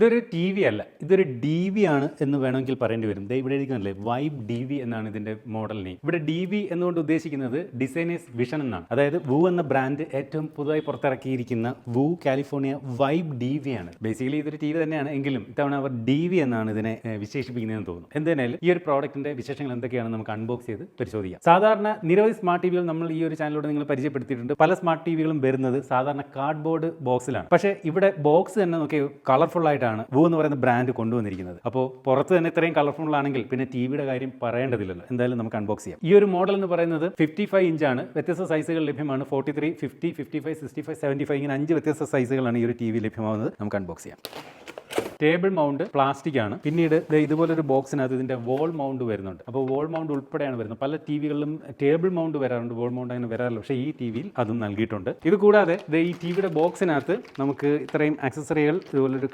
ഇതൊരു T V അല്ല. ഇതൊരു ഡി വി ആണ് എന്ന് വേണമെങ്കിൽ പറയേണ്ടി വരും. ഇവിടെ എഴുതിക്കുന്നില്ലേ വൈബ് ഡി വി എന്നാണ് ഇതിന്റെ മോഡൽ നെയിം ഇവിടെ ഡി വി എന്നുകൊണ്ട് ഉദ്ദേശിക്കുന്നത് ഡിസൈനേഴ്സ് വിഷൻ എന്നാണ്. അതായത് വൂ എന്ന ബ്രാൻഡ് ഏറ്റവും പുതുതായി പുറത്തിറക്കിയിരിക്കുന്ന Vu California vibe D V ആണ്. ബേസിക്കലി ഇതൊരു ടി വി തന്നെയാണ്. എങ്കിലും ഇത്തവണ അവർ ഡി വി എന്നാണ് ഇതിനെ വിശേഷിപ്പിക്കുന്നതെന്ന് തോന്നുന്നു. എന്തായാലും ഈ ഒരു പ്രോഡക്റ്റിന്റെ വിശേഷങ്ങൾ എന്തൊക്കെയാണ് നമുക്ക് അൺബോക്സ് ചെയ്ത് പരിശോധിക്കാം. സാധാരണ നിരവധി സ്മാർട്ട് ടി വികൾ നമ്മൾ ഈ ഒരു ചാനലിലൂടെ നിങ്ങൾ പരിചയപ്പെടുത്തിയിട്ടുണ്ട്. പല സ്മാർട്ട് ടി വികളും വരുന്നത് സാധാരണ കാർഡ്ബോർഡ് ബോക്സിലാണ് പക്ഷേ ഇവിടെ ബോക്സ് തന്നെ നോക്കി കളർഫുൾ ആയിട്ടാണ് വൂ എന്ന് പറയുന്ന ബ്രാൻഡ് കൊണ്ടുവന്നിരിക്കുന്നത്. അപ്പോൾ പുറത്ത് തന്നെ ഇത്രയും കളർഫുൾ ആണെങ്കിൽ പിന്നെ ടി വിയുടെ കാര്യം പറയേണ്ടതില്ലല്ലോ. എന്തായാലും നമുക്ക് അൺബോക്സ് ചെയ്യാം. ഈ ഒരു മോഡൽ എന്ന് പറയുന്നത് ഫിഫ്റ്റി ഫൈവ് ഇഞ്ചാണ് വ്യത്യസ്ത സൈസുകൾ ലഭ്യമാണ്. Forty three fifty fifty five sixty five seventy five ഇങ്ങനെ അഞ്ച് വ്യത്യസ്ത സൈസുകളാണ് ഈ ഒരു ടി വി ലഭ്യമാവുന്നത്. നമുക്ക് അൺബോക്സ് ചെയ്യാം. ടേബിൾ മൗണ്ട് പ്ലാസ്റ്റിക് ആണ്. പിന്നീട് ഇതുപോലെ ഒരു ബോക്സിനകത്ത് ഇതിന്റെ വോൾ മൗണ്ട് വരുന്നുണ്ട്. അപ്പോൾ വോൾ മൗണ്ട് ഉൾപ്പെടെയാണ് വരുന്നത്. പല ടിവികളിലും ടേബിൾ മൗണ്ട് വരാറുണ്ട്. വോൾ മൗണ്ട് അങ്ങനെ വരാറില്ല. പക്ഷേ ഈ ടിവിയിൽ അതും നൽകിയിട്ടുണ്ട്. ഇത് കൂടാതെ ഈ ടിവിയുടെ ബോക്സിനകത്ത് നമുക്ക് ഇത്രയും ആക്സസറികൾ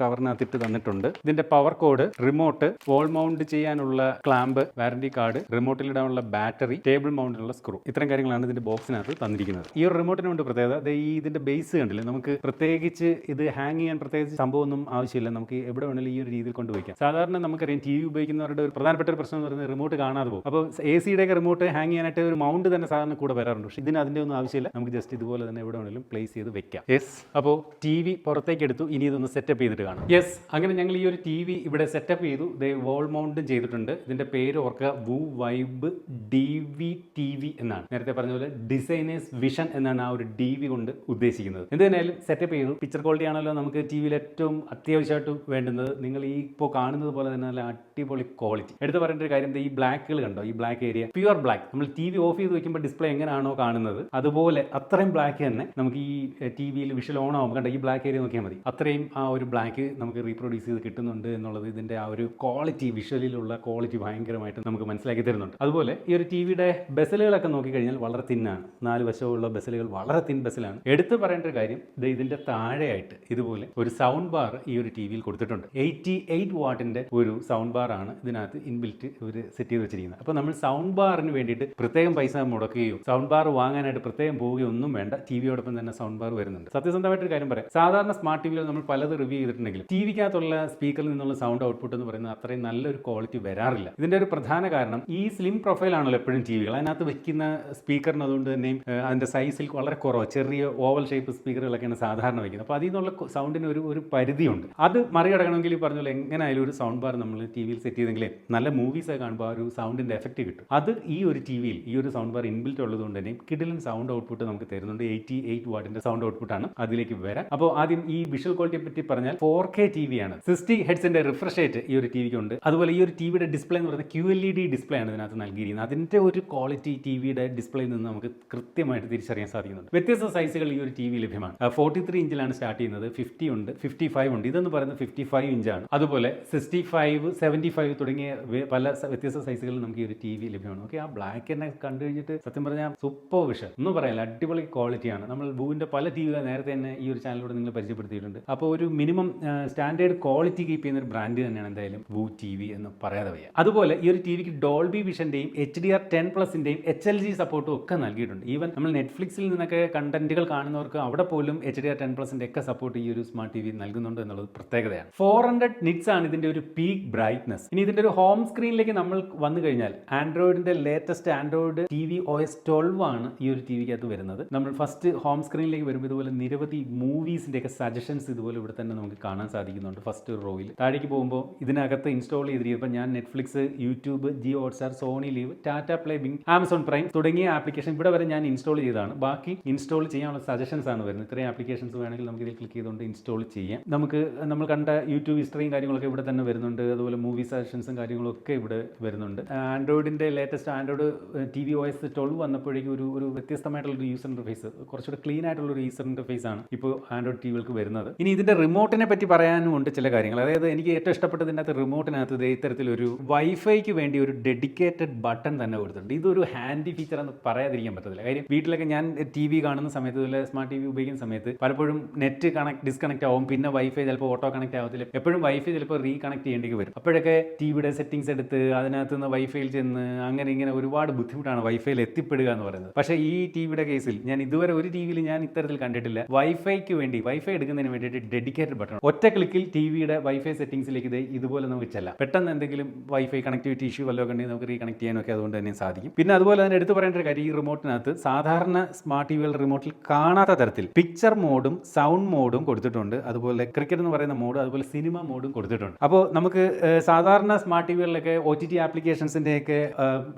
കവറിനകത്ത് ഇട്ട് തന്നിട്ടുണ്ട്. ഇതിന്റെ power cord remote wall mount ചെയ്യാനുള്ള ക്ലാമ്പ് വാറന്റി കാർഡ് റിമോട്ടിൽ ഇടാനുള്ള ബാറ്ററി ടേബിൾ മൗണ്ടിനുള്ള സ്ക്രൂ ഇത്തരം കാര്യങ്ങളാണ് ഇതിന്റെ ബോക്സിനകത്ത് തന്നിരിക്കുന്നത്. ഈ ഒരു റിമോട്ടിന് വേണ്ടി പ്രത്യേകത ഈ ഇതിന്റെ ബേസ് കണ്ടില്ലേ? നമുക്ക് പ്രത്യേകിച്ച് ഇത് ഹാങ് ചെയ്യാൻ പ്രത്യേകിച്ച് സംഭവമൊന്നും ആവശ്യമില്ല. നമുക്ക് എവിടെ വേണമെങ്കിലും ഈ ഒരു രീതിയിൽ കൊണ്ടുപോയിക്കാം സാധാരണ നമുക്കറിയാം ടി വി ഉപയോഗിക്കുന്നവരുടെ ഒരു പ്രധാനപ്പെട്ട ഒരു പ്രശ്നം എന്ന് പറയുന്നത് റിമോട്ട് കാണാതെ പോകും. അപ്പോൾ എ സിയുടെ ഒക്കെ റിമോട്ട് ഹാങ് ചെയ്യാനായിട്ട് ഒരു മൗണ്ട് തന്നെ സാധാരണ കൂടെ വരാറുണ്ട്. പക്ഷേ ഇതിന് അതിന്റെ ഒന്നും ആവശ്യമില്ല. നമുക്ക് ജസ്റ്റ് ഇതുപോലെ തന്നെ എവിടെ വേണമെങ്കിലും പ്ലേസ് ചെയ്ത് വെക്കാം. യെസ് അപ്പോൾ ടി വി പുറത്തേക്ക് എടുത്തു. ഇനി ഇതൊന്ന് സെറ്റപ്പ് ചെയ്തിട്ട് കാണാം. യെസ് അങ്ങനെ ഞങ്ങൾ ഈ ഒരു ടി വി ഇവിടെ സെറ്റപ്പ് ചെയ്തു. ദേ വോൾ മൗണ്ടും ചെയ്തിട്ടുണ്ട്. ഇതിന്റെ പേര് ഓർക്കുക. Vu vibe D V T V എന്നാണ്. നേരത്തെ പറഞ്ഞ പോലെ ഡിസൈനേഴ്സ് വിഷൻ എന്നാണ് ആ ഒരു ഡി വി കൊണ്ട് ഉദ്ദേശിക്കുന്നത്. എന്ത് തന്നെയാലും സെറ്റപ്പ് ചെയ്തു. പിക്ചർ ക്വാളിറ്റി ആണല്ലോ നമുക്ക് ടി വിയിൽ ഏറ്റവും അത്യാവശ്യമായിട്ട് വേണ്ടുന്നത് നിങ്ങൾ ഈ ഇപ്പോൾ കാണുന്നത് പോലെ തന്നെ നല്ല അടിപൊളി ക്വാളിറ്റി എടുത്ത് പറയേണ്ട ഒരു കാര്യം ഈ ബ്ലാക്കുകൾ കണ്ടോ? ഈ ബ്ലാക്ക് ഏരിയ പ്യുവർ ബ്ലാക്ക് നമ്മൾ ടി വി ഓഫ് ചെയ്ത് വെക്കുമ്പോൾ ഡിസ്പ്ലേ എങ്ങനെയാണോ കാണുന്നത് അതുപോലെ അത്രയും ബ്ലാക്ക് തന്നെ നമുക്ക് ഈ ടി വിയിൽ വിഷൽ ഓൺ ആവുമ്പോൾ കണ്ടോ ഈ ബ്ലാക്ക് ഏരിയ നോക്കിയാൽ മതി. അത്രയും ആ ഒരു ബ്ലാക്ക് നമുക്ക് റീപ്രൊഡ്യൂസ് ചെയ്ത് കിട്ടുന്നുണ്ട് എന്നുള്ളത് ഇതിന്റെ ആ ഒരു ക്വാളിറ്റി വിഷ്വലിലുള്ള ക്വാളിറ്റി ഭയങ്കരമായിട്ട് നമുക്ക് മനസ്സിലാക്കി തരുന്നുണ്ട്. അതുപോലെ ഈ ഒരു ടി വിയുടെ ബസലുകളൊക്കെ നോക്കിക്കഴിഞ്ഞാൽ വളരെ തിന്നാണ് നാല് വശമുള്ള ബസലുകൾ വളരെ തിൻ ബസലാണ് എടുത്തു പറയേണ്ട ഒരു കാര്യം ഇത് ഇതിന്റെ താഴെയായിട്ട് ഇതുപോലെ ഒരു സൗണ്ട് ബാർ ഈ ഒരു ടി വിയിൽ കൊടുത്തിട്ടുണ്ട്. എയ്റ്റി എയ്റ്റ് വാട്ടിന്റെ ഒരു സൗണ്ട് ബാർ ആണ് ഇതിനകത്ത് ഇൻബിൽറ്റ് ഒരു സെറ്റ് ചെയ്ത് വെച്ചിരിക്കുന്നത്. അപ്പോൾ നമ്മൾ സൗണ്ട് ബാറിന് വേണ്ടിയിട്ട് പ്രത്യേകം പൈസ മുടക്കുകയോ സൗണ്ട് ബാർ വാങ്ങാനായിട്ട് പ്രത്യേകം പോവുകയോ ഒന്നും വേണ്ട. ടി വിയോടൊപ്പം തന്നെ സൗണ്ട് ബാർ വരുന്നുണ്ട്. സത്യസന്ധമായിട്ടൊരു കാര്യം പറയാം. സാധാരണ സ്മാർട്ട് ടി വികൾ നമ്മൾ പലത് റിവ്യൂ ചെയ്തിട്ടുണ്ടെങ്കിലും ടി വിക്കകത്തുള്ള സ്പീക്കറിൽ നിന്നുള്ള സൗണ്ട് ഔട്ട്പുട്ട് എന്ന് പറയുന്നത് അത്രയും നല്ലൊരു ക്വാളിറ്റി വരാറില്ല. ഇതിന്റെ ഒരു പ്രധാന കാരണം ഈ സ്ലിം പ്രൊഫൈൽ ആണല്ലോ എപ്പോഴും ടി വികൾ അതിനകത്ത് വെക്കുന്ന സ്പീക്കറിന് അതുകൊണ്ട് തന്നെയും അതിന്റെ സൈസിൽ വളരെ കുറവ്. ചെറിയ ഓവൽ ഷേപ്പ് സ്പീക്കറുകളൊക്കെയാണ് സാധാരണ വയ്ക്കുന്നത് അപ്പോൾ അതിൽ നിന്നുള്ള സൗണ്ടിന് ഒരു ഒരു പരിധിയുണ്ട്. അത് മറികടക്കണമെങ്കിൽ ഈ പറഞ്ഞ പോലെ എങ്ങനെയായാലും ഒരു സൗണ്ട് ബാർ നമ്മൾ ടി വിയിൽ സെറ്റ് ചെയ്തെങ്കിലേ നല്ല മൂവീസ് ഒക്കെ കാണുമ്പോൾ ആ ഒരു സൗണ്ടിന്റെ എഫക്റ്റ് കിട്ടും. അത് ഈ ഒരു ടി വിയിൽ ഈ ഒരു സൗണ്ട് ബാർ ഇൻബിൽറ്റ് ഉള്ളതുകൊണ്ട് തന്നെ കിഡിലൻ സൗണ്ട് ഔട്ട്പുട്ട് നമുക്ക് തരുന്നുണ്ട്. എയ്റ്റി എയ്റ്റ് വാട്ടിന്റെ സൗണ്ട് ഔട്ട്പുട്ടാണ് അതിലേക്ക് വരാം അപ്പോൾ ആദ്യം ഈ വിഷ്വൽ ക്വാളിറ്റിയെ പറ്റി പറഞ്ഞാൽ ഫോർ കെ ടി വി ആണ് സിക്സ്റ്റി ഹെഡ്സിന്റെ റിഫ്രഷ് റേറ്റ് ഈ ഒരു ടി വിക്ക് ഉണ്ട് അതുപോലെ ഈ ഒരു ടി വിയുടെ ഡിസ്പ്ലേ എന്ന് പറയുന്നത് Q L E D display ആണ് ഇതിനകത്ത് നൽകിയിരിക്കുന്നത്. അതിന്റെ ഒരു ക്വാളിറ്റി ടി വിയുടെ ഡിസ്പ്ലേയിൽ നിന്ന് നമുക്ക് കൃത്യമായിട്ട് തിരിച്ചറിയാൻ സാധിക്കുന്നുണ്ട്. വ്യത്യസ്ത സൈസുകൾ ഈ ഒരു ടി വി ലഭ്യമാണ് ഫോർട്ടി ത്രീ ഇഞ്ചിലാണ് സ്റ്റാർട്ട് ചെയ്യുന്നത്. ഫിഫ്റ്റി ഉണ്ട് ഫിഫ്റ്റി ഫൈവ് ഉണ്ട്. ഇതെന്ന് പറയുന്നത് ഫിഫ്റ്റി ഫൈവ് ഇഞ്ചാണ്. അതുപോലെ സിക്സ്റ്റി ഫൈവ് സെവന്റി ഫൈവ് തുടങ്ങിയ പല വ്യത്യസ്ത സൈസുകളിൽ നമുക്ക് ഈ ഒരു ടി വി ലഭ്യമാണ്. ഓക്കെ ആ ബ്ലാക്ക് തന്നെ കണ്ടു കഴിഞ്ഞിട്ട് സത്യം പറഞ്ഞാൽ സൂപ്പർ വിഷൻ ഒന്നും പറയാനില്ല അടിപൊളി ക്വാളിറ്റിയാണ് നമ്മൾ ബൂവിന്റെ പല ടി വികൾ നേരത്തെ തന്നെ ഈ ഒരു ചാനലിലൂടെ നിങ്ങൾ പരിചയപ്പെടുത്തിയിട്ടുണ്ട്. അപ്പോൾ ഒരു മിനിമം സ്റ്റാൻഡേർഡ് ക്വാളിറ്റി കീപ്പ് ചെയ്യുന്ന ഒരു ബ്രാൻഡ് തന്നെയാണ് എന്തായാലും ബൂ ടി വി എന്ന് പറയാതെ വയ്യ. അതുപോലെ ഈ ഒരു ടി വിക്ക് ഡോൾബി വിഷന്റെയും എച്ച് ഡി ആർ ടെൻ പ്ലസിന്റെയും എച്ച് എൽ ജി സപ്പോർട്ടും ഒക്കെ നൽകിയിട്ടുണ്ട്. ഈവൻ നമ്മൾ നെറ്റ്ഫ്ലിക്സിൽ നിന്നൊക്കെ കണ്ടന്റുകൾ കാണുന്നവർക്ക് അവിടെ പോലും എച്ച് ഡി ആർ ടെൻ പ്ലസിന്റെ ഒക്കെ സപ്പോർട്ട് ഈ ഒരു സ്മാർട്ട് ടി വി നൽകുന്നുണ്ട് എന്നുള്ളത് പ്രത്യേകതയാണ്. ഫോർ ഹൺഡ്രഡ് നിറ്റ്സ് ആണ് ഇതിന്റെ ഒരു പീക്ക് ബ്രൈറ്റ്നസ് ഇനി ഇതിന്റെ ഒരു ഹോം സ്ക്രീനിലേക്ക് നമ്മൾ വന്നു കഴിഞ്ഞാൽ ആൻഡ്രോയിഡിന്റെ latest Android T V O S twelve ആണ് ഈ ഒരു ടി വിക്കകത്ത് വരുന്നത്. നമ്മൾ ഫസ്റ്റ് ഹോം സ്ക്രീനിലേക്ക് വരുമ്പോൾ ഇതുപോലെ നിരവധി മൂവീസിന്റെ ഒക്കെ സജഷൻസ് ഇതുപോലെ ഇവിടെ തന്നെ നമുക്ക് കാണാൻ സാധിക്കുന്നുണ്ട് ഫസ്റ്റ് റോയിൽ താഴേക്ക് പോകുമ്പോൾ ഇതിനകത്ത് ഇൻസ്റ്റാൾ ചെയ്തിരിക്കുമ്പോൾ ഞാൻ Netflix YouTube Jio Hotstar Sony LIV Tata Play Binge Amazon Prime തുടങ്ങിയ ആപ്ലിക്കേഷൻ ഇവിടെ വരെ ഞാൻ ഇൻസ്റ്റാൾ ചെയ്തതാണ്. ബാക്കി ഇൻസ്റ്റാൾ ചെയ്യാനുള്ള സജഷൻസ് ആണ് വരുന്നത്. ഇത്രയും ആപ്ലിക്കേഷൻസ് വേണമെങ്കിൽ നമുക്ക് ഇതിൽ ക്ലിക്ക് ചെയ്തുകൊണ്ട് ഇൻസ്റ്റാൾ ചെയ്യാം. നമുക്ക് നമ്മൾ കണ്ട യൂട്യൂബ് ഹിസ്റ്ററിയും കാര്യങ്ങളൊക്കെ ഇവിടെ തന്നെ വരുന്നുണ്ട്. അതുപോലെ മൂവി സജഷൻസും കാര്യങ്ങളൊക്കെ ഇവിടെ വരുന്നുണ്ട്. ആൻഡ്രോയിഡിന്റെ latest Android TV O twelve വന്നപ്പോഴേക്കും ഒരു ഒരു വ്യത്യസ്തമായിട്ടുള്ള ഒരു യൂസർ ഇന്റർഫേസ് കുറച്ചുകൂടെ ക്ലീൻ ആയിട്ടുള്ള ഒരു യൂസർ ഇന്റർഫേസ് ആണ് ഇപ്പോൾ ആൻഡ്രോയിഡ് ടി വികൾക്ക് വരുന്നത്. ഇനി ഇതിന്റെ റിമോട്ടിനെ പറ്റി പറയാനും ഉണ്ട് ചില കാര്യങ്ങൾ. അതായത് എനിക്ക് ഏറ്റവും ഇഷ്ടപ്പെട്ടത് ഇതിനകത്ത് റിമോട്ടിനകത്ത് ഇത്തരത്തിലൊരു വൈഫൈക്ക് വേണ്ടി ഒരു ഡെഡിക്കേറ്റഡ് ബട്ടൺ തന്നെ കൊടുത്തിട്ടുണ്ട്. ഇതൊരു ഹാൻഡി ഫീച്ചർ എന്ന് പറയാതിരിക്കാൻ പറ്റത്തില്ല. കാര്യം വീട്ടിലൊക്കെ ഞാൻ ടി വി കാണുന്ന സമയത്ത് സ്മാർട്ട് ടി വി ഉപയോഗിക്കുന്ന സമയത്ത് പലപ്പോഴും നെറ്റ് കണക്ട് ഡിസ്കണക്ട് ആവും. പിന്നെ വൈഫൈ ചിലപ്പോൾ ഓട്ടോ കണക്ട് ആവത്തില്ല. പശ്ചാത്തലത്തിൽ എപ്പോഴും വൈഫൈ ചിലപ്പോൾ റീകണക്ട് ചെയ്യേണ്ടി വരും. അപ്പോഴൊക്കെ ടി വിയുടെ സെറ്റിംഗ്സ് എടുത്ത് അതിനകത്ത് നിന്ന് വൈഫൈയിൽ ചെന്ന് അങ്ങനെ ഇങ്ങനെ ഒരുപാട് ബുദ്ധിമുട്ടാണ് വൈഫൈയിൽ എത്തിപ്പെടുക എന്ന് പറയുന്നത്. പക്ഷേ ഈ ടി വിയുടെ കേസിൽ ഞാൻ ഇതുവരെ ഒരു ടി വിയിൽ ഞാൻ ഇത്തരത്തിൽ കണ്ടിട്ടില്ല. വൈഫൈക്ക് വേണ്ടി വൈഫൈ എടുക്കുന്നതിന് വേണ്ടിയിട്ട് ഡെഡിക്കേറ്റഡ് ബട്ടൺ ഒറ്റ ക്ലിക്കിൽ ടി വിയുടെ വൈഫൈ സെറ്റിംഗ്സിലേക്ക് ഇത് ഇതുപോലെ നമുക്ക് ചെല്ലാം. പെട്ടെന്ന് എന്തെങ്കിലും വൈഫൈ കണക്ടിവിറ്റി ഇഷ്യൂ വല്ലതും ഉണ്ടെങ്കിൽ നമുക്ക് റീകണക്ട് ചെയ്യാനൊക്കെ അതുകൊണ്ട് തന്നെ സാധിക്കും. പിന്നെ അതുപോലെ തന്നെ എടുത്തു പറയേണ്ട ഒരു കാര്യം ഈ റിമോട്ടിനകത്ത് സാധാരണ സ്മാർട്ട് ടി വികളുടെ റിമോട്ടിൽ കാണാത്ത തരത്തിൽ പിക്ചർ മോഡും സൗണ്ട് മോഡും കൊടുത്തിട്ടുണ്ട്. അതുപോലെ ക്രിക്കറ്റ് എന്ന് പറയുന്ന മോഡ് അതുപോലെ സിനിമ മോഡും കൊടുത്തിട്ടുണ്ട്. അപ്പോൾ നമുക്ക് സാധാരണ സ്മാർട്ട് ടി വികളിലൊക്കെ ഒ ടി ടി ആപ്ലിക്കേഷൻസിന്റെയൊക്കെ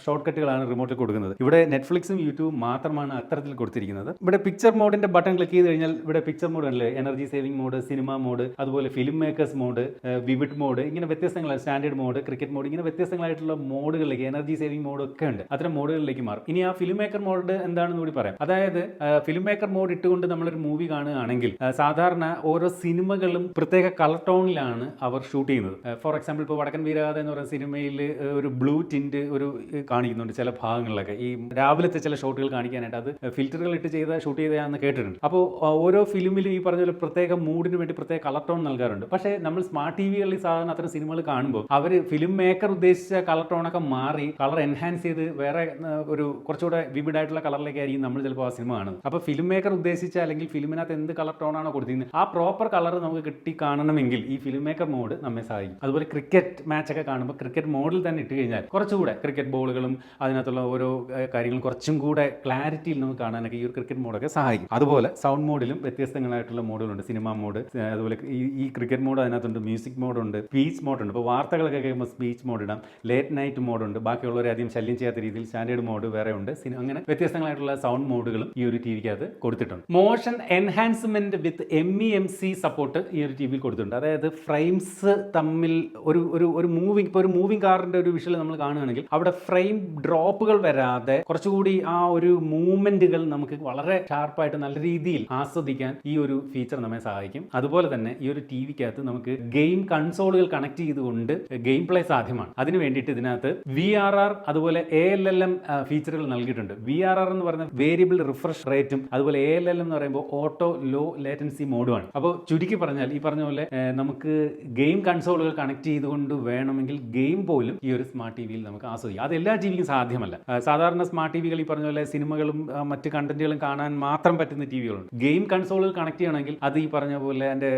ഷോർട്ട് കട്ടുകളാണ് റിമോട്ടിൽ കൊടുക്കുന്നത്. ഇവിടെ നെറ്റ്ഫ്ലിക്സും യൂട്യൂബും മാത്രമാണ് അത്തരത്തിൽ കൊടുത്തിരിക്കുന്നത്. ഇവിടെ പിക്ചർ മോഡിന്റെ ബട്ടൺ ക്ലിക്ക് ചെയ്ത് കഴിഞ്ഞാൽ ഇവിടെ പിക്ചർ മോഡ് അല്ലേ energy saving mode cinema mode അതുപോലെ film makers mode vivid mode ഇങ്ങനെ വ്യത്യസ്തങ്ങളായ സ്റ്റാൻഡേർഡ് മോഡ് ക്രിക്കറ്റ് മോഡ് ഇങ്ങനെ വ്യത്യസ്തങ്ങളായിട്ടുള്ള മോഡുകളിലേക്ക് എനർജി സേവിംഗ് മോഡ് ഒക്കെ ഉണ്ട്. അത്തരം മോഡുകളിലേക്ക് മാറും. ഇനി ആ ഫിലിം മേക്കർ മോഡ് എന്താണെന്ന് കൂടി പറയാം. അതായത് ഫിലിം മേക്കർ മോഡ് ഇട്ടുകൊണ്ട് നമ്മളൊരു മൂവി കാണുകയാണെങ്കിൽ സാധാരണ ഓരോ സിനിമകളും പ്രത്യേക കളർ ടോണിലാണ് അവർ ഷൂട്ട് ചെയ്യുന്നത്. ഫോർ എക്സാമ്പിൾ ഇപ്പോൾ വടക്കൻ വീരാത എന്ന് പറയുന്ന സിനിമയിൽ ഒരു ബ്ലൂ ടിന്റ് ഒരു കാണിക്കുന്നുണ്ട് ചില ഭാഗങ്ങളിലൊക്കെ. ഈ രാവിലത്തെ ചില ഷോട്ടുകൾ കാണിക്കാനായിട്ട് അത് ഫിൽറ്ററുകൾ ഇട്ട് ചെയ്ത ഷൂട്ട് ചെയ്തതാണെന്ന് കേട്ടിട്ടുണ്ട്. അപ്പോൾ ഓരോ ഫിലിമിലും ഈ പറഞ്ഞ പോലെ പ്രത്യേക മൂഡിന് വേണ്ടി പ്രത്യേക കളർ ടോൺ നൽകാറുണ്ട്. പക്ഷേ നമ്മൾ സ്മാർട്ട് ടി വികളിൽ സാധാരണ അത്തരം സിനിമകൾ കാണുമ്പോൾ അവർ ഫിലിം മേക്കർ ഉദ്ദേശിച്ച കളർ ടോണൊക്കെ മാറി കളർ എൻഹാൻസ് ചെയ്ത് വേറെ ഒരു കുറച്ചുകൂടെ വിമിഡ് ആയിട്ടുള്ള കളറിലേക്കായിരിക്കും നമ്മൾ ചിലപ്പോൾ ആ സിനിമ കാണുന്നത്. അപ്പോൾ ഫിലിം മേക്കർ ഉദ്ദേശിച്ച അല്ലെങ്കിൽ ഫിലിമിനകത്ത് എന്ത് കളർ ടോണാണോ കൊടുത്തിരുന്നത് ആ പ്രോപ്പർ കളർ നമുക്ക് കിട്ടി കാണണമെങ്കിൽ ഈ ഫിലിം മേക്കർ മോഡ് നമ്മെ സഹായിക്കും. അതുപോലെ ക്രിക്കറ്റ് മാച്ച് ഒക്കെ കാണുമ്പോൾ ക്രിക്കറ്റ് മോഡിൽ തന്നെ ഇട്ട് കഴിഞ്ഞാൽ കുറച്ചുകൂടെ ക്രിക്കറ്റ് ബോളുകളും അതിനകത്തുള്ള ഓരോ കാര്യങ്ങളും കുറച്ചും കൂടെ ക്ലാരിറ്റിയിൽ നമുക്ക് കാണാനൊക്കെ ഈ ഒരു ക്രിക്കറ്റ് മോഡൊക്കെ സഹായിക്കും. അതുപോലെ സൗണ്ട് മോഡിലും വ്യത്യസ്തങ്ങളായിട്ടുള്ള മോഡുകളുണ്ട് സിനിമ മോഡ് അതുപോലെ ഈ ഈ ക്രിക്കറ്റ് മോഡ് അതിനകത്തുണ്ട് മ്യൂസിക് മോഡുണ്ട് സ്പീച്ച് മോഡുണ്ട് ഇപ്പോൾ വാർത്തകളൊക്കെ കേൾക്കുമ്പോൾ സ്പീച്ച് മോഡ് ഇടാം ലേറ്റ് നൈറ്റ് മോഡുണ്ട് ബാക്കിയുള്ളവരെ അധികം ശല്യം ചെയ്യാത്ത രീതിയിൽ സ്റ്റാൻഡേർഡ് മോഡ് വേറെ ഉണ്ട്. അങ്ങനെ വ്യത്യസ്തങ്ങളായിട്ടുള്ള സൗണ്ട് മോഡുകളും ഈ ഒരു ടി വിക്കകത്ത് കൊടുത്തിട്ടുണ്ട്. Motion enhancement with M E M C support ഈ ഒരു ടി വിയിൽ കൊടുത്തിട്ടുണ്ട്. അതായത് ഫ്രെയിംസ് തമ്മിൽ ഒരു ഒരു ഒരു മൂവിങ് ഇപ്പോൾ ഒരു മൂവിങ് കാറിന്റെ ഒരു വിഷയം നമ്മൾ കാണുകയാണെങ്കിൽ അവിടെ ഫ്രെയിം ഡ്രോപ്പുകൾ വരാതെ കുറച്ചുകൂടി ആ ഒരു മൂവ്മെന്റുകൾ നമുക്ക് വളരെ ഷാർപ്പായിട്ട് നല്ല രീതിയിൽ ആസ്വദിക്കാൻ ഈ ഒരു ഫീച്ചർ നമ്മെ സഹായിക്കും. അതുപോലെ തന്നെ ഈ ഒരു ടി വിക്കകത്ത് നമുക്ക് ഗെയിം കൺസോളുകൾ കണക്ട് ചെയ്തുകൊണ്ട് ഗെയിം പ്ലേ സാധ്യമാണ്. അതിന് വേണ്ടിയിട്ട് ഇതിനകത്ത് വി ആർ ആർ അതുപോലെ എ എൽ എൽ എം ഫീച്ചറുകൾ നൽകിയിട്ടുണ്ട്. വി ആർ ആർ എന്ന് പറയുന്ന വേരിയബിൾ റിഫ്രഷ് റേറ്റും അതുപോലെ എ എൽ എൽ എന്ന് പറയുമ്പോൾ ഓട്ടോ ലോ ലേറ്റൻസി മോഡുമാണ് അപ്പോൾ ചുരുക്കി പറഞ്ഞാൽ ഈ പറഞ്ഞ പോലെ നമുക്ക് ഗെയിം കൺസോളുകൾ കണക്ട് ചെയ്തുകൊണ്ട് വേണമെങ്കിൽ ഗെയിം പോലും ഈ ഒരു സ്മാർട്ട് ടി വിയിൽ നമുക്ക് ആസ്വദിക്കാം. അത് എല്ലാ ടി വിക്കും സാധ്യമല്ല സാധാരണ സ്മാർട്ട് ടി വികൾ ഈ പറഞ്ഞ പോലെ സിനിമകളും മറ്റ് കണ്ടന്റുകളും കാണാൻ മാത്രം പറ്റുന്ന ടി വികളുണ്ട് ഗെയിം കൺസോളുകൾ കണക്ട് ചെയ്യണമെങ്കിൽ അത് ഈ പറഞ്ഞ പോലെ എന്റെ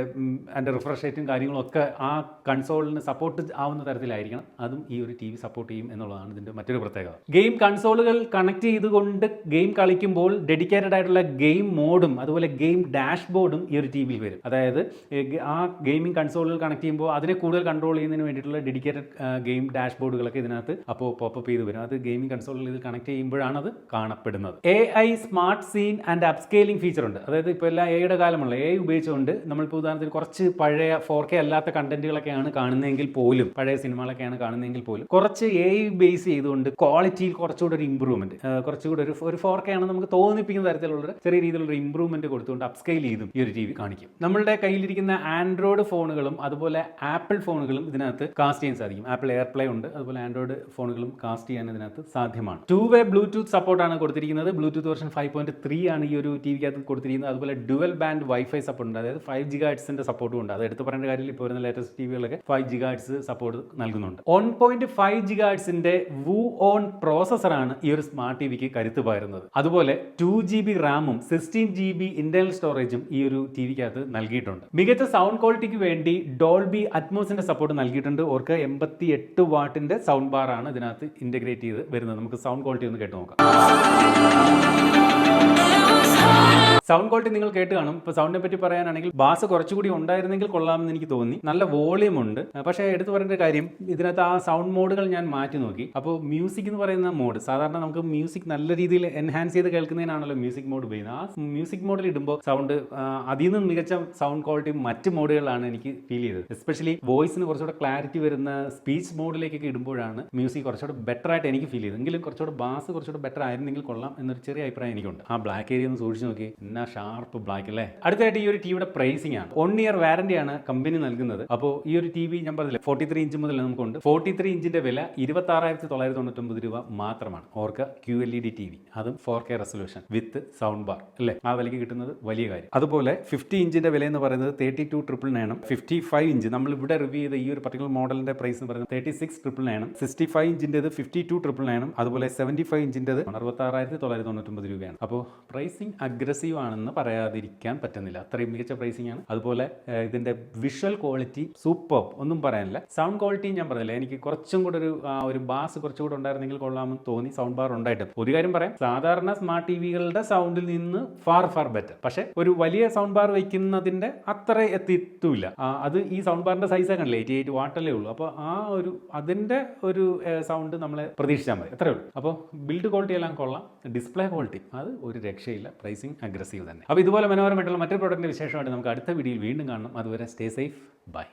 എന്റെ റിഫ്രഷ് റേറ്റും കാര്യങ്ങളും ഒക്കെ ആ കൺസോളിന് സപ്പോർട്ട് ആവുന്ന തരത്തിലായിരിക്കണം. അതും ഈ ഒരു ടി വി സപ്പോർട്ട് ചെയ്യും എന്നുള്ളതാണ് ഇതിന്റെ മറ്റൊരു പ്രത്യേകത. ഗെയിം കൺസോളുകൾ കണക്ട് ചെയ്തുകൊണ്ട് ഗെയിം കളിക്കുമ്പോൾ ഡെഡിക്കേറ്റഡ് ആയിട്ടുള്ള ഗെയിം മോഡും അതുപോലെ ഗെയിം ഡാഷ്ബോർഡും ഈ ഒരു ടി വിയിൽ വരും. അതായത് ആ ഗെയിമിംഗ് കൺസോളുകൾ കണക്ട് ചെയ്യുമ്പോൾ അതിനെ കൂടുതൽ കൺട്രോൾ ചെയ്യുന്നതിന് വേണ്ടിയിട്ടുള്ള ഡെഡിക്കേറ്റഡ് ഗെയിം ഡാഷ്ബോർഡുകളൊക്കെ ഇതിനകത്ത് അപ്പോൾ പോപ്പപ്പ് ചെയ്ത് വരും. അത് ഗെയിമിംഗ് കൺസോളിൽ ഇത് കണക്ട് ചെയ്യുമ്പോഴാണ് അത് കാണപ്പെടുന്നത്. A I smart scene and upscaling feature ഉണ്ട്. അതായത് ഇപ്പോൾ എല്ലാ എയുടെ കാലമുള്ള എ ഉപയോഗിച്ചുകൊണ്ട് നമ്മളിപ്പോൾ ഉദാഹരണത്തിന് കുറച്ച് പഴയ ഫോർ കെ അല്ലാത്ത കണ്ടന്റുകളൊക്കെയാണ് കാണുന്നതെങ്കിൽ പോലും പഴയ സിനിമകളൊക്കെയാണ് കാണുന്നതെങ്കിൽ പോലും കുറച്ച് എ ബേസ് ചെയ്തുകൊണ്ട് ക്വാളിറ്റിയിൽ കുറച്ചുകൂടെ ഒരു ഇമ്പ്രൂവ്മെന്റ് കുറച്ചുകൂടെ ഒരു ഒരു ഫോർ കെ ആണ് നമുക്ക് തോന്നിപ്പിക്കുന്ന തരത്തിലുള്ള ചെറിയ രീതിയിലുള്ള ഇമ്പ്രൂവ്മെന്റ് കൊടുത്തുകൊണ്ട് അപ്സ്കെയിൽ ചെയ്തും ഈ ഒരു ടി വി കാണിക്കും. നമ്മളുടെ കയ്യിലിരിക്കുന്ന ആൻഡ്രോയിഡ് ഫോണുകളും അതുപോലെ ആപ്പിൾ ഫോണുകളും ഇതിനകത്ത് കാസ്റ്റ് ചെയ്യാൻ സാധിക്കും. ആപ്പിൾ എയർപ്ലേ ഉണ്ട് അതുപോലെ ആൻഡ്രോയിഡ് ഫോണുകളും കാസ്റ്റ് ചെയ്യാൻ ഇതിനകത്ത് സാധ്യമാണ്. ടു വേ ബ്ലൂടൂത്ത് സപ്പോർട്ട് ആണ് കൊടുത്തിരിക്കുന്നത്. Bluetooth version five point three ആണ് ഈ ഒരു ടി വിക്കകത്ത് കൊടുത്തിരിക്കുന്നത്. അതുപോലെ ഡുവൽ ബാൻഡ് വൈഫൈ സപ്പോർട്ട് ഉണ്ട്. അതായത് ഫൈവ് ജിഗാ ഹെഡ്സിന്റെ സപ്പോർട്ടും ഉണ്ട്. അത് എടുത്ത് പറയേണ്ട കാര്യത്തിൽ ഇപ്പോൾ വരുന്ന ലേറ്റസ്റ്റ് ടി വികളൊക്കെ ഫൈവ് ഹെഡ്സ് സപ്പോർട്ട് നൽകുന്നുണ്ട്. വൺ പോയിന്റ് ഫൈവ് ഹെഡ്സിന്റെ വു ഓൺ പ്രോസസ്സറാണ് ഈ ഒരു സ്മാർട്ട് ടി വിക്ക് കരുത്ത് പകരുന്നത്. അതുപോലെ ടു ജി ബി റാമും സിക്സ്റ്റീൻ ജി ബി ഇന്റർണൽ സ്റ്റോറേജും ഈ ഒരു ടി വിക്കകത്ത് നൽകിയിട്ടുണ്ട്. മികച്ച സൗണ്ട് ക്വാളിറ്റിക്ക് വേണ്ടി ഡോൾബി അറ്റ്മോസിന്റെ സപ്പോർട്ട് നൽകിയിട്ടുണ്ട്. ഓർക്ക് എൺപത്തി എട്ട് വാട്ടിന്റെ സൗണ്ട് ബാറാണ് ഇതിനകത്ത് ഇന്റഗ്രേറ്റ് ചെയ്ത് വരുന്നത്. നമുക്ക് സൗണ്ട് ക്വാളിറ്റി ഒന്ന് കേട്ട് നോക്കാം. സൗണ്ട് ക്വാളിറ്റി നിങ്ങൾ കേട്ട് കാണും. ഇപ്പൊ സൗണ്ടിനെ പറ്റി പറയാനാണെങ്കിൽ ബാസ് കുറച്ചുകൂടി ഉണ്ടായിരുന്നെങ്കിൽ കൊള്ളാമെന്ന് എനിക്ക് തോന്നി. നല്ല വോളിയം ഉണ്ട്. പക്ഷേ എടുത്തു പറയേണ്ട കാര്യം ഇതിനകത്ത് ആ സൗണ്ട് മോഡുകൾ ഞാൻ മാറ്റി നോക്കി. അപ്പോൾ മ്യൂസിക് എന്ന് പറയുന്ന മോഡ് സാധാരണ നമുക്ക് മ്യൂസിക് നല്ല രീതിയിൽ എൻഹാൻസ് ചെയ്ത് കേൾക്കുന്നതിനാണല്ലോ മ്യൂസിക് മോഡ് ഉപയോഗിക്കുന്നത്. ആ മ്യൂസിക് മോഡിൽ ഇടുമ്പോൾ സൗണ്ട് അതിൽ നിന്നും മികച്ച സൗണ്ട് ക്വാളിറ്റി മറ്റ് മോഡുകളിലാണ് എനിക്ക് ഫീൽ ചെയ്തത്. എസ്പെഷ്യലി വോയിസിന് കുറച്ചുകൂടെ ക്ലാരിറ്റി വരുന്ന സ്പീച്ച് മോഡിലേക്കൊക്കെ ഇടുമ്പോഴാണ് മ്യൂസിക് കുറച്ചുകൂടെ ബെറ്റർ ആയിട്ട് എനിക്ക് ഫീൽ ചെയ്തത്. എങ്കിലും കുറച്ചുകൂടെ ബാസ് കുറച്ചുകൂടെ ബെറ്റർ ആയിരുന്നെങ്കിൽ കൊള്ളാം എന്നൊരു ചെറിയ അഭിപ്രായം എനിക്കുണ്ട്. ആ ബ്ലാക്ക് ഏരിയ ഒന്ന് സൂക്ഷിച്ച് നോക്കി എന്നാ എന്നാ ഷാർപ്പ് ബ്ലാക്ക് അല്ലേ? അടുത്തായിട്ട് ഈ ഒരു ടിവിയുടെ പ്രൈസിംഗ് ആണ്. വൺ ഇയർ വാറന്റി ആണ് കമ്പനി നൽകുന്നത്. അപ്പോൾ ഈ ഒരു ടി വി ഞാൻ പറഞ്ഞില്ലേ ഫോർട്ടി ത്രീ ഇഞ്ച് മുതൽ നമുക്കുണ്ട്. ഫോർട്ടി ത്രീ ഇഞ്ചിന്റെ വില ഇരുപത്തി ആറായിരത്തി തൊള്ളായിരത്തി തൊണ്ണൂറ്റൊമ്പത് രൂപ മാത്രമാണ്. ഓർക്ക Q L E D T V അതും four K resolution with sound bar അല്ലേ? ആ വിലയ്ക്ക് കിട്ടുന്നത് വലിയ കാര്യം. അതുപോലെ ഫിഫ്റ്റി ഇഞ്ചിന്റെ വില എന്ന് പറയുന്നത് തേർട്ടി ടു ട്രിപ്പിൾ നയനും ഫിഫ്റ്റി ഫൈവ് ഇഞ്ച് നമ്മൾ ഇവിടെ റിവ്യൂ ചെയ്ത ഈ ഒരു പർട്ടിക്കുലർ മോഡലിന്റെ പ്രൈസ് എന്ന് പറയുന്നത് തേർട്ടി സിക്സ് ട്രിപ്പിൾ നയനും സിക്സ്റ്റി ഫൈവ് ഇഞ്ചിന്റെത് ഫിഫ്റ്റി ടു ട്രിപ്പിൾ നയനും അതുപോലെ സെവന്റി ഫൈവ് ഇഞ്ചിന്റെത് അറുപത്തി ആറായിരത്തി തൊള്ളായിരത്തി തൊണ്ണൂറ്റൊമ്പത് രൂപയാണ് അപ്പോൾ പ്രൈസിംഗ് അഗ്രസീവ് ആണെന്ന് പറയാതിരിക്കാൻ പറ്റുന്നില്ല. അത്രയും മികച്ച പ്രൈസിംഗ് ആണ്. അതുപോലെ ഇതിന്റെ വിഷ്വൽ ക്വാളിറ്റി സൂപ്പർ ഒന്നും പറയാനില്ല. സൗണ്ട് ക്വാളിറ്റി ഞാൻ പറഞ്ഞില്ല എനിക്ക് കുറച്ചും കൂടെ ഒരു ഒരു ബാസ് കുറച്ചും കൂടെ ഉണ്ടായിരുന്നെങ്കിൽ കൊള്ളാമെന്ന് തോന്നി സൗണ്ട് ബാർ ഉണ്ടായിട്ട്. ഒരു കാര്യം പറയാം സാധാരണ സ്മാർട്ട് ടി വികളുടെ സൗണ്ടിൽ നിന്ന് ഫാർ ഫാർ ബെറ്റർ പക്ഷേ ഒരു വലിയ സൗണ്ട് ബാർ വയ്ക്കുന്നതിന്റെ അത്ര എത്തിയിട്ടില്ല. അത് ഈ സൗണ്ട് ബാറിന്റെ സൈസ് കണ്ടില്ല എയ്റ്റി എയ്റ്റ് വാട്ടല്ലേ ഉള്ളൂ. അപ്പോൾ ആ ഒരു അതിന്റെ ഒരു സൗണ്ട് നമ്മളെ പ്രതീക്ഷിച്ചാൽ മതി. അത്രേ ഉള്ളൂ. അപ്പോൾ ബിൽഡ് ക്വാളിറ്റി എല്ലാം കൊള്ളാം. ഡിസ്പ്ലേ ക്വാളിറ്റി അത് ഒരു രക്ഷയില്ല. പ്രൈസിങ് അഗ്രസീവ് തന്നെ. അപ്പോൾ ഇതുപോലെ മനോഹരമായിട്ടുള്ള മറ്റൊരു പ്രോഡക്റ്റിന്റെ വിശേഷമായിട്ട് നമുക്ക് അടുത്ത വീഡിയോയിൽ വീണ്ടും കാണണം. അതുവരെ സ്റ്റേ സേഫ് ബൈ